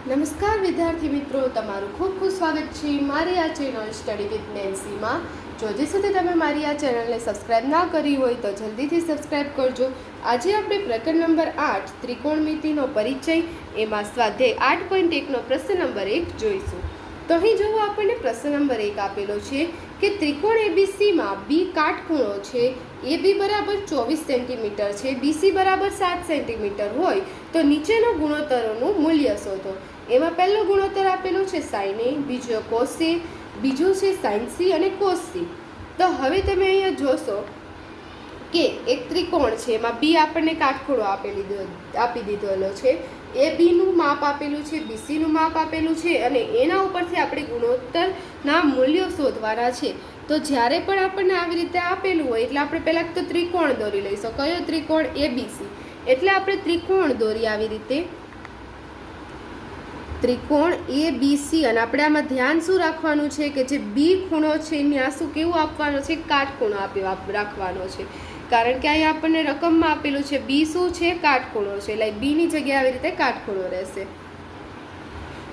નમસ્કાર વિદ્યાર્થી મિત્રો, તમારું ખૂબ ખૂબ સ્વાગત છે મારી આ ચેનલ સ્ટડી વિથ નેન્સીમાં જો હજી સુધી તમે મારી આ ચેનલને સબસ્ક્રાઇબ ના કરી હોય તો જલ્દીથી સબસ્ક્રાઇબ કરજો. આજે આપણે પ્રકરણ નંબર આઠ ત્રિકોણમિતિનો પરિચય, એમાં સ્વાધ્યાય આઠ પોઈન્ટ એકનો પ્રશ્ન નંબર એક જોઈશું. તો અહીં જોવો આપણને પ્રશ્ન નંબર એક આપેલો છે કે ત્રિકોણ એબીસીમાં બી કાટખૂણો છે. એ બી બરાબર ચોવીસ સેન્ટીમીટર છે. બીસી બરાબર સાત સેન્ટીમીટર હોય તો નીચેનો ગુણોત્તરોનું મૂલ્ય શોધો. એમાં પહેલો ગુણોત્તર આપેલો છે સાઇન બીજો કોસી બીજો છે સાઇન સી અને કોસ સી તો હવે તમે અહીંયા જોશો કે એક ત્રિકોણ છે, એમાં બી આપણને કાટખૂળો આપી દીધો- આપી દીધેલો છે. એ બીનું માપ આપેલું છે બીસીનું માપ આપેલું છે અને એના ઉપરથી આપણે ગુણોત્તરના મૂલ્યો શોધવાના છે. તો જ્યારે પણ આપણને આવી રીતે આપેલું હોય, એટલે આપણે પહેલાં તો ત્રિકોણ દોરી લઈશું. કયો ત્રિકોણ? એબીસી એટલે આપણે ત્રિકોણ દોરી આવી રીતે ત્રિકોણ એ બી સી અને આપણે આમાં ધ્યાન શું રાખવાનું છે કે જે બી ખૂણો છે ત્યાં શું કેવું આપવાનો છે? કાટખૂણો આપી રાખવાનો છે. કારણ કે અહીંયા આપણને રકમમાં આપેલું છે બી શું છે? કાટખૂણો છે. એટલે બીની જગ્યાએ આવી રીતે કાટખૂણો રહેશે.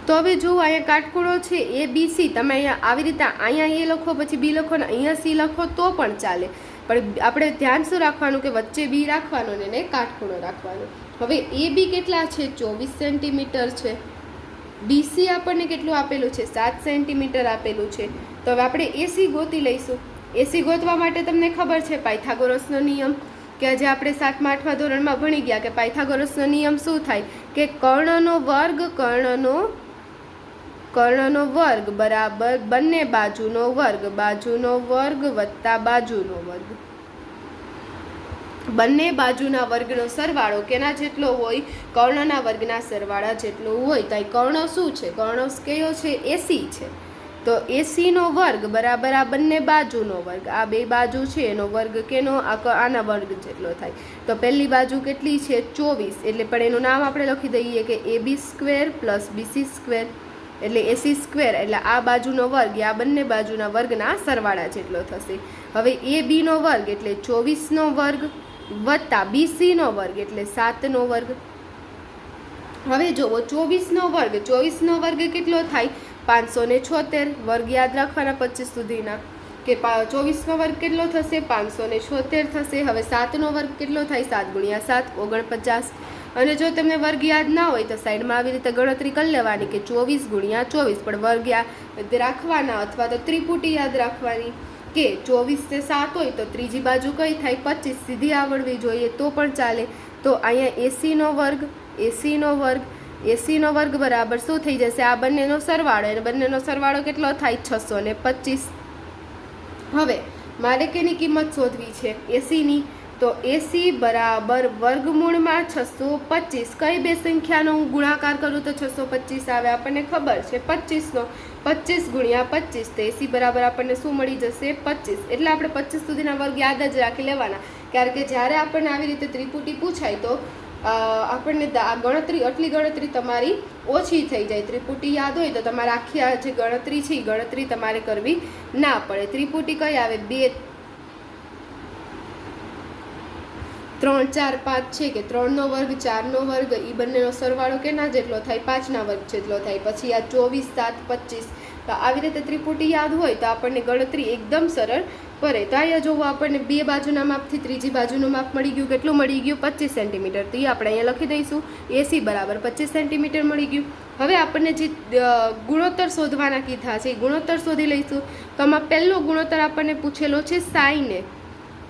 તો હવે જુઓ અહીંયા કાટખૂણો છે એ બી સી તમે અહીંયા આવી રીતે અહીંયા એ લખો, પછી બી લખો ને અહીંયા સી લખો, તો પણ ચાલે. પણ આપણે ધ્યાન શું રાખવાનું કે વચ્ચે બી રાખવાનો ને એને કાટખૂણો રાખવાનો. હવે એ બી કેટલા છે? ચોવીસ સેન્ટીમીટર છે. બીસી આપણને કેટલું આપેલું છે? સાત સેન્ટીમીટર આપેલું છે. તો હવે આપણે એસી ગોતી લઈશું. એસી ગોતવા માટે તમને ખબર છે પાયથાગોરસનો નિયમ કે આજે આપણે સાતમા, આઠમા ધોરણમાં ભણી ગયા કે પાયથાગોરસનો નિયમ શું થાય? કે કર્ણનો વર્ગ કર્ણનો કર્ણનો વર્ગ બરાબર બંને બાજુનો વર્ગ બાજુનો વર્ગ વત્તા બાજુનો વર્ગ. બંને બાજુના વર્ગનો સરવાળો કેના જેટલો હોય, કર્ણના વર્ગના સરવાળા જેટલો હોય, તો કર્ણ શું છે? કર્ણ કયો છે? એસી છે. તો એસીનો વર્ગ બરાબર આ બંને બાજુનો વર્ગ, આ બે બાજુ છે, એનો વર્ગ કેનો? આના વર્ગ જેટલો થાય. તો પહેલી બાજુ કેટલી છે? ચોવીસ. એટલે પણ એનું નામ આપણે લખી દઈએ કે A B square plus BC square એટલે એસી સ્ક્વેર એટલે આ બાજુનો વર્ગ, આ બંને બાજુના વર્ગના સરવાળા જેટલો થશે. હવે એ બીનો વર્ગ, એટલે ચોવીસનો વર્ગ વત્તા બીસીનો વર્ગ એટલે સાતનો વર્ગ. હવે જુઓ ચોવીસનો વર્ગ ચોવીસનો વર્ગ કેટલો થાય? પાંચસો ને છોતેર. વર્ગ યાદ રાખવાના પચીસ સુધીના. કે ચોવીસનો વર્ગ કેટલો થશે? પાંચસો ને છોતેર થશે. હવે સાતનો વર્ગ કેટલો થાય? સાત ગુણ્યા સાત, ઓગણપચાસ. અને જો તમને વર્ગ યાદ ના હોય તો સાઈડમાં આવી રીતે ગણતરી કરી લેવાની કે ચોવીસ ગુણ્યા ચોવીસ. પણ વર્ગ યાદ રાખવાના અથવા તો ત્રિપુટી યાદ રાખવાની. કે ચોવીસ તે સાત હોય તો ત્રીજી બાજુ કઈ થાય, પચીસ સીધી આવડવી જોઈએ તો પણ ચાલે. તો અહીંયા એસીનો વર્ગ એસીનો વર્ગ એસીનો વર્ગ બરાબર શું થઈ જશે? આ બંનેનો સરવાળો, અને બંનેનો સરવાળો કેટલો થાય? છસો ને પચીસ. હવે, મારે કેની કિંમત શોધવી છે? એસીની તો એસી બરાબર વર્ગમૂળમાં છસો પચીસ. કઈ બે સંખ્યાનો હું ગુણાકાર કરું તો છસો પચીસ આવે? આપણને ખબર છે, પચીસનો. પચીસ ગુણ્યા પચીસ. તો એસી બરાબર આપણને શું મળી જશે? પચીસ. એટલે આપણે પચીસ સુધીના વર્ગ યાદ જ રાખી લેવાના. કારણ કે જ્યારે આપણને આવી રીતે ત્રિપુટી પૂછાય તો આપણને આ ગણતરી, આટલી ગણતરી તમારી ઓછી થઈ જાય. ત્રિપુટી યાદ હોય તો તમારે આખી આ જે ગણતરી છે એ ગણતરી તમારે કરવી ના પડે. ત્રિપુટી કઈ આવે? બે ત્રણ, ચાર, પાંચ છે કે ત્રણનો વર્ગ, ચારનો વર્ગ એ બંનેનો સરવાળો કેના જેટલો થાય? પાંચના વર્ગ જેટલો થાય. પછી આ ચોવીસ, સાત, પચીસ. તો આવી રીતે ત્રિપુટી યાદ હોય તો આપણને ગણતરી એકદમ સરળ પડે તો અહીંયા જોવો આપણને બે બાજુના માપથી ત્રીજી બાજુનું માપ મળી ગયું. કેટલું મળી ગયું? પચીસ સેન્ટીમીટર. તો એ આપણે અહીંયા લખી દઈશું. એસી બરાબર પચીસ સેન્ટીમીટર મળી ગયું. હવે આપણને જે ગુણોત્તર શોધવાના કીધા છે એ ગુણોત્તર શોધી લઈશું. તો આમાં પહેલો ગુણોત્તર આપણને પૂછેલો છે સાઈને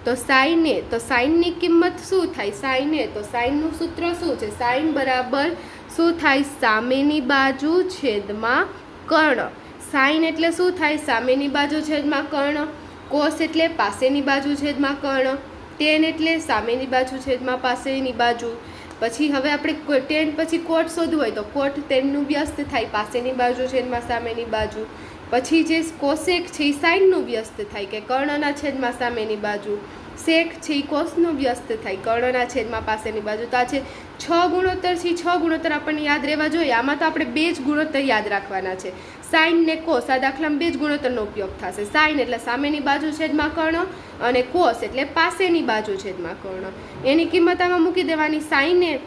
તો સાઈને તો સાઈનની કિંમત શું થાય? સાઈને તો સાઈનનું સૂત્ર શું છે? સાઈન બરાબર શું થાય? સામેની બાજુ છેદમાં કર્ણ. સાઈન એટલે શું થાય? સામેની બાજુ છેદમાં કર્ણ. કોસ એટલે પાસેની બાજુ છેદમાં કર્ણ. ટેન એટલે સામેની બાજુ છેદમાં પાસેની બાજુ. પછી હવે આપણે ટેન પછી કોટ શોધવું હોય તો કોટ ટેનનું વ્યસ્ત થાય. પાસેની બાજુ છેદમાં સામેની બાજુ. પછી જે કોશેક છે એ સાઈનનું વ્યસ્ત થાય કે કર્ણના છેદમાં સામેની બાજુ. શેક છે એ કોષનો વ્યસ્ત થાય. કર્ણના છેદમાં પાસેની બાજુ તો આ છે. છ ગુણોત્તર છે છ ગુણોત્તર આપણને યાદ રહેવા જોઈએ. આમાં તો આપણે બે જ ગુણોત્તર યાદ રાખવાના છે. સાઈન ને કોસ આ દાખલામાં બે જ ગુણોત્તરનો ઉપયોગ થશે. સાઈન એટલે સામેની બાજુ છેદમાં કર્ણ અને કોસ એટલે પાસેની બાજુ છેદમાં કર્ણ. એની કિંમત આમાં મૂકી દેવાની. સાઈને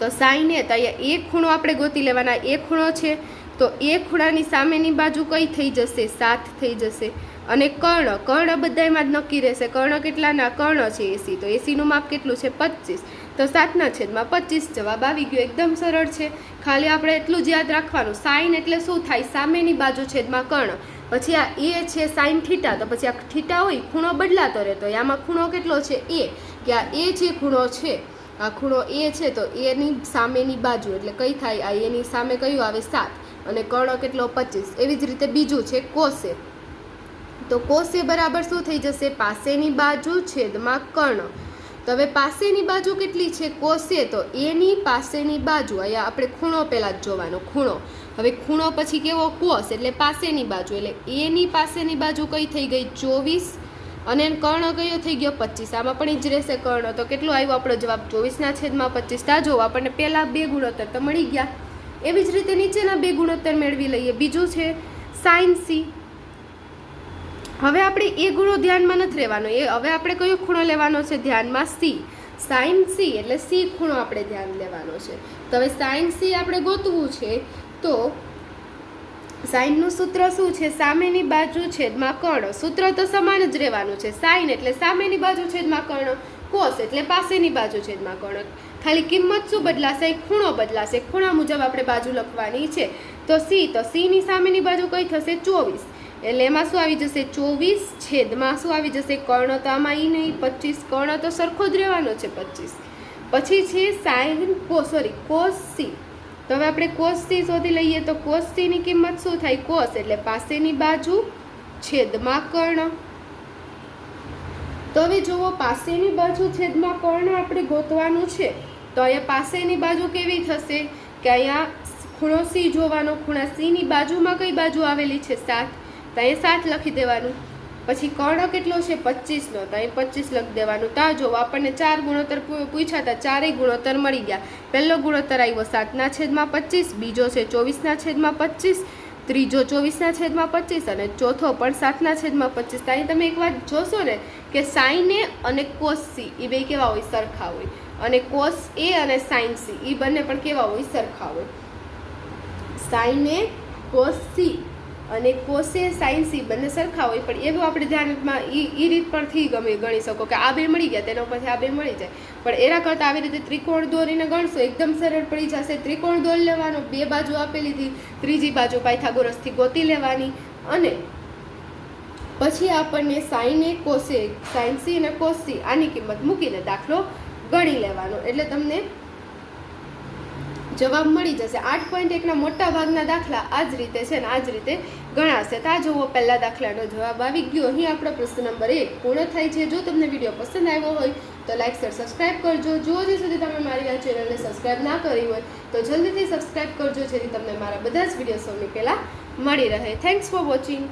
તો સાઈને તો અહીંયા એક ખૂણો આપણે ગોતી લેવાના. એક ખૂણો છે. તો એ ખૂણાની સામેની બાજુ કઈ થઈ જશે? સાત થઈ જશે. અને કર્ણ કર્ણ બધાયમાં જ નક્કી રહેશે. કર્ણ કેટલાના કર્ણ છે એસી તો એસીનું માપ કેટલું છે? પચીસ. તો સાતના છેદમાં પચીસ જવાબ આવી ગયો. એકદમ સરળ છે. ખાલી આપણે એટલું જ યાદ રાખવાનું. સાઈન એટલે શું થાય? સામેની બાજુ છેદમાં કર્ણ. પછી આ એ છે સાઈન થીટા. તો પછી આ થીટા હોય, ખૂણો બદલાતો રહેતો આમાં ખૂણો કેટલો છે? એ કે આ એ જે ખૂણો છે, આ ખૂણો એ છે, તો એની સામેની બાજુ. એટલે કઈ થાય? આ એની સામે કયું આવે? સાત. અને કર્ણ કેટલો પચીસ. એવી જ રીતે બીજું છે કોષે તો કોસે બરાબર શું થઈ જશે? પાસેની બાજુ છેદમાં કર્ણ. તો હવે પાસેની બાજુ કેટલી છે? કોષે તો એની પાસેની બાજુ. અહીંયા આપણે ખૂણો પહેલાં જ જોવાનો, ખૂણો. હવે ખૂણો પછી કેવો? કોસ. એટલે પાસેની બાજુ. એટલે એની પાસેની બાજુ કઈ થઈ ગઈ? ચોવીસ. અને કર્ણ કયો થઈ ગયો? પચીસ. આમાં પણ જ રહેશે કર્ણ. તો કેટલો આવ્યો આપણો જવાબ? ચોવીસના છેદમાં પચીસ. તા જોવો આપણને પહેલાં બે ગુણોત્તર તો મળી ગયા. એવી જ રીતે નીચેના બે ગુણોત્તર મેળવી લઈએ. બીજું છે સાઇન સી હવે આપણે એ ગુણો ધ્યાનમાં નથી રહેવાનો. એ હવે આપણે કયો ખૂણો લેવાનો છે? ધ્યાનમાં સી સાઇન સી એટલે સી ખૂણો આપણે ધ્યાન લેવાનો છે. તો હવે સાઇન સી આપણે ગોતવું છે તો સાઇનનું સૂત્ર શું છે? સામેની બાજુ છેદમાં કર્ણ. સૂત્ર તો સમાન જ રહેવાનું છે. સાઇન એટલે સામેની બાજુ છેદમાં કર્ણ કોસ એટલે પાસેની બાજુ છેદમાં કર્ણ. ખાલી કિંમત શું બદલાશે? ખૂણો બદલાશે. ખૂણા મુજબ આપણે બાજુ લખવાની છે. તો સી તો સીની સામેની બાજુ કઈ થશે? ચોવીસ. એટલે એમાં શું આવી જશે? ચોવીસ છેદમાં શું આવી જશે? કર્ણ તો આમાં એ નહીં. પચીસ કર્ણ તો સરખો જ રહેવાનો છે, પચીસ. પછી છે સાઈન કો સોરી કોસ સી તો હવે આપણે કોસ સી શોધી લઈએ તો કોસ સીની કિંમત શું થાય? કોસ એટલે પાસેની બાજુ છેદમાં કર્ણ. તો હવે જુઓ પાસેની બાજુ છેદમાં કર્ણ આપણે ગોતવાનું છે. તો અહીંયા પાસેની બાજુ કેવી થશે? કે અહીંયા ખૂણો સી જોવાનો ખૂણા સીની બાજુમાં કઈ બાજુ આવેલી છે? સાત. તો અહીંયા સાત લખી દેવાનું. પછી કર્ણ કેટલો છે? પચીસનો. તો અહીં પચીસ લખી દેવાનું. તા જો આપણને ચાર ગુણોત્તર પૂછ્યા હતા, ચારેય ગુણોત્તર મળી ગયા. પહેલો ગુણોત્તર આવ્યો સાતના છેદમાં પચીસ, બીજો છે ચોવીસના છેદમાં પચીસ, ત્રીજો ચોવીસના છેદમાં પચીસ અને ચોથો પણ સાતના છેદમાં પચીસ. અહીં તમે એક વાત જોશો ને કે સાઈને અને કોસી એ બે કેવા હોય? સરખા હોય. અને કોસ એ અને સાઇન સી એ બંને પણ કેવા હોય? સરખા હોય. સાઇન એ કોસ સી અને કોસે સાઇન સી બંને સરખા હોય, પણ એવું આપણે ધ્યાનમાં એ એ રીત પરથી ગમે, ગણી શકો કે આ બે મળી ગયા, તેના ઉપરથી આ બે મળી જાય. પણ એના કરતાં આવી રીતે ત્રિકોણ દોરીને ગણશો, એકદમ સરળ પડી જશે. ત્રિકોણ દોરી લેવાનો, બે બાજુ આપેલી હતી ત્રીજી બાજુ પાયથાગોરસથી ગોતી લેવાની, અને પછી આપણને સાઇન એ કોસે સાઇન સી અને કોસ સી આની કિંમત મૂકીને દાખલો ગણી લેવાનો. એટલે તમને જવાબ મળી જશે. આઠ પોઈન્ટ એકના મોટા ભાગના દાખલા આ જ રીતે છે ને આ જ રીતે ગણાશે. તો આ જુઓ, પહેલા દાખલાનો જવાબ આવી ગયો. અહીં આપણો પ્રશ્ન નંબર એક પૂર્ણ થાય છે. જો તમને વીડિયો પસંદ આવ્યો હોય, તો લાઈક, શેર, સબસ્ક્રાઇબ કરજો. જો હજી સુધી તમે મારી આ ચેનલને સબસ્ક્રાઇબ ના કરી હોય, તો જલ્દીથી સબસ્ક્રાઇબ કરજો, જેથી તમને મારા બધા જ વીડિયો સૌની પહેલાં મળી રહે. Thanks for watching